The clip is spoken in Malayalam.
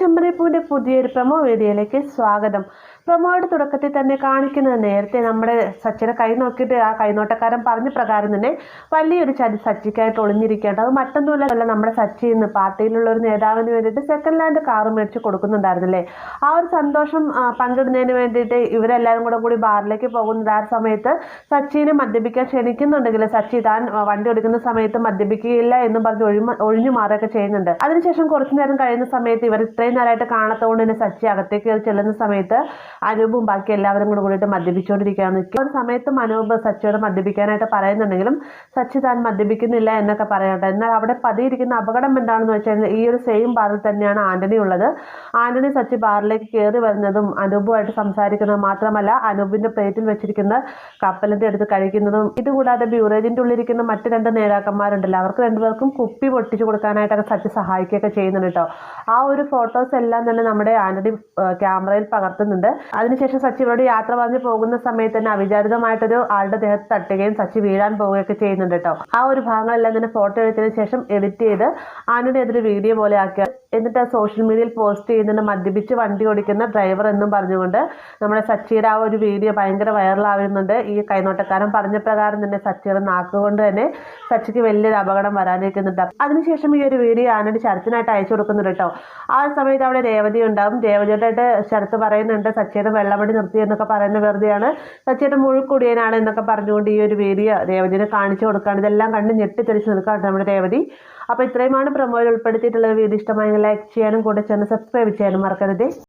ചെമ്പനിപ്പൂവിന്റെ പുതിയൊരു പ്രമോ വീഡിയോയിലേക്ക് സ്വാഗതം. പ്രമോയുടെ തുടക്കത്തിൽ തന്നെ കാണിക്കുന്നത് നേരത്തെ നമ്മുടെ സച്ചിനെ കൈ നോക്കിയിട്ട് ആ കൈനോട്ടക്കാരൻ പറഞ്ഞ പ്രകാരം തന്നെ വലിയൊരു ചതി സച്ചിക്കായിട്ട് ഒളിഞ്ഞിരിക്കേണ്ടത് അത് മറ്റൊന്നുമില്ല നമ്മുടെ സച്ചി ഇന്ന് പാർട്ടിയിലുള്ള ഒരു നേതാവിന് വേണ്ടിയിട്ട് സെക്കൻഡ് ലാൻഡ് കാർ മേടിച്ച് കൊടുക്കുന്നുണ്ടായിരുന്നില്ലേ? ആ ഒരു സന്തോഷം പങ്കിടുന്നതിന് വേണ്ടിയിട്ട് ഇവരെല്ലാവരും കൂടെ കൂടി ബാറിലേക്ക് പോകുന്നത് ആ സമയത്ത് സച്ചിനെ മദ്യപിക്കാൻ ക്ഷണിക്കുന്നുണ്ടെങ്കിൽ സച്ചി താൻ വണ്ടി ഓടിക്കുന്ന സമയത്ത് മദ്യപിക്കുകയില്ല എന്ന് പറഞ്ഞ് ഒഴിഞ്ഞു മാറുകയൊക്കെ ചെയ്യുന്നുണ്ട്. അതിനുശേഷം കുറച്ചു നേരം കഴിയുന്ന സമയത്ത് ഇവർ ഇത്രയും നേരമായിട്ട് കാണാത്തതുകൊണ്ട് തന്നെ സച്ചി അകത്തേക്ക് ചെല്ലുന്ന സമയത്ത് അനൂപും ബാക്കി എല്ലാവരും കൂടെ കൂടിയിട്ട് മദ്യപിച്ചുകൊണ്ടിരിക്കുകയാണ്. ഒരു സമയത്ത് അനൂപ് സച്ചിയോട് മദ്യപിക്കാനായിട്ട് പറയുന്നുണ്ടെങ്കിലും സച്ചി താൻ മദ്യപിക്കുന്നില്ല എന്നൊക്കെ പറയട്ടെ. എന്നാൽ അവിടെ പതിയിരിക്കുന്ന അപകടം എന്താണെന്ന് വെച്ചാൽ ഈ ഒരു സെയിം ബാറിൽ തന്നെയാണ് ആന്റണി ഉള്ളത്. ആന്റണി സച്ചി ബാറിലേക്ക് കയറി വരുന്നതും അനൂപുമായിട്ട് സംസാരിക്കുന്നതും മാത്രമല്ല അനൂപിന്റെ പ്ലേറ്റിൽ വെച്ചിരിക്കുന്ന കപ്പലിന്റെ അടുത്ത് കഴിക്കുന്നതും ഇതുകൂടാതെ ബ്യൂറേജിന്റെ ഉള്ളിരിക്കുന്ന മറ്റ് രണ്ട് നേതാക്കന്മാരുണ്ടല്ലോ. അവർക്ക് രണ്ടുപേർക്കും കുപ്പി പൊട്ടിച്ചു കൊടുക്കാനായിട്ടൊക്കെ സച്ചി സഹായിക്കുകയൊക്കെ ചെയ്യുന്നുണ്ട് കേട്ടോ. ആ ഒരു ഫോട്ടോസ് എല്ലാം തന്നെ നമ്മുടെ ആന്റണി ക്യാമറയിൽ പകർത്തുന്നുണ്ട്. അതിനുശേഷം സച്ചി ഇവരോട് യാത്ര പറഞ്ഞ് പോകുന്ന സമയത്ത് തന്നെ അവിചാരിതമായിട്ടൊരു ആളുടെ ദേഹത്ത് തട്ടുകയും സച്ചി വീഴാൻ പോവുകയൊക്കെ ചെയ്യുന്നുണ്ട് കേട്ടോ. ആ ഒരു ഭാഗങ്ങളെല്ലാം തന്നെ ഫോട്ടോ എടുത്തതിന് ശേഷം എഡിറ്റ് ചെയ്ത് ആന്റണി അതൊരു വീഡിയോ പോലെ ആക്കി. എന്നിട്ട് സോഷ്യൽ മീഡിയയിൽ പോസ്റ്റ് ചെയ്യുന്നുണ്ട് മദ്യപിച്ച് വണ്ടി ഓടിക്കുന്ന ഡ്രൈവർ എന്നും പറഞ്ഞുകൊണ്ട് നമ്മുടെ സച്ചിയുടെ ആ ഒരു വീഡിയോ ഭയങ്കര വൈറലാവുന്നുണ്ട് ഈ കൈനോട്ടക്കാരൻ പറഞ്ഞ പ്രകാരം തന്നെ സച്ചിയുടെ നാക്കുകൊണ്ട് തന്നെ സച്ചിക്ക് വലിയൊരു അപകടം വരാനിരിക്കുന്നുണ്ട്. അതിനുശേഷം ഈ ഒരു വീഡിയോ ആനടി ചരത്തിനായിട്ട് അയച്ചു കൊടുക്കുന്നുണ്ട് കേട്ടോ. ആ സമയത്ത് അവിടെ രേവതി ഉണ്ടാവും. രേവതിയുടെ ശരത്ത് പറയുന്നുണ്ട് സച്ചേട്ടൻ വെള്ളമടി നിർത്തി എന്നൊക്കെ പറയുന്ന വെറുതെയാണ് സച്ചേട്ടൻ മുഴുക്കുടിയനാണ് എന്നൊക്കെ പറഞ്ഞുകൊണ്ട് ഈ ഒരു വീഡിയോ രേവതിനെ കാണിച്ചു കൊടുക്കുകയാണ്. ഇതെല്ലാം കണ്ട് ഞെട്ടിത്തെറിച്ച് നിൽക്കുകയാണ് നമ്മുടെ രേവതി. അപ്പോൾ ഇത്രയുമാണ് പ്രമോയിൽ ഉൾപ്പെടുത്തിയിട്ടുള്ള വീഡിയോ ഇഷ്ടമായി ലൈക്ക് ചെയ്യാനും കൂടെ ചേർന്ന് സബ്സ്ക്രൈബ് ചെയ്യാനും മറക്കരുത്.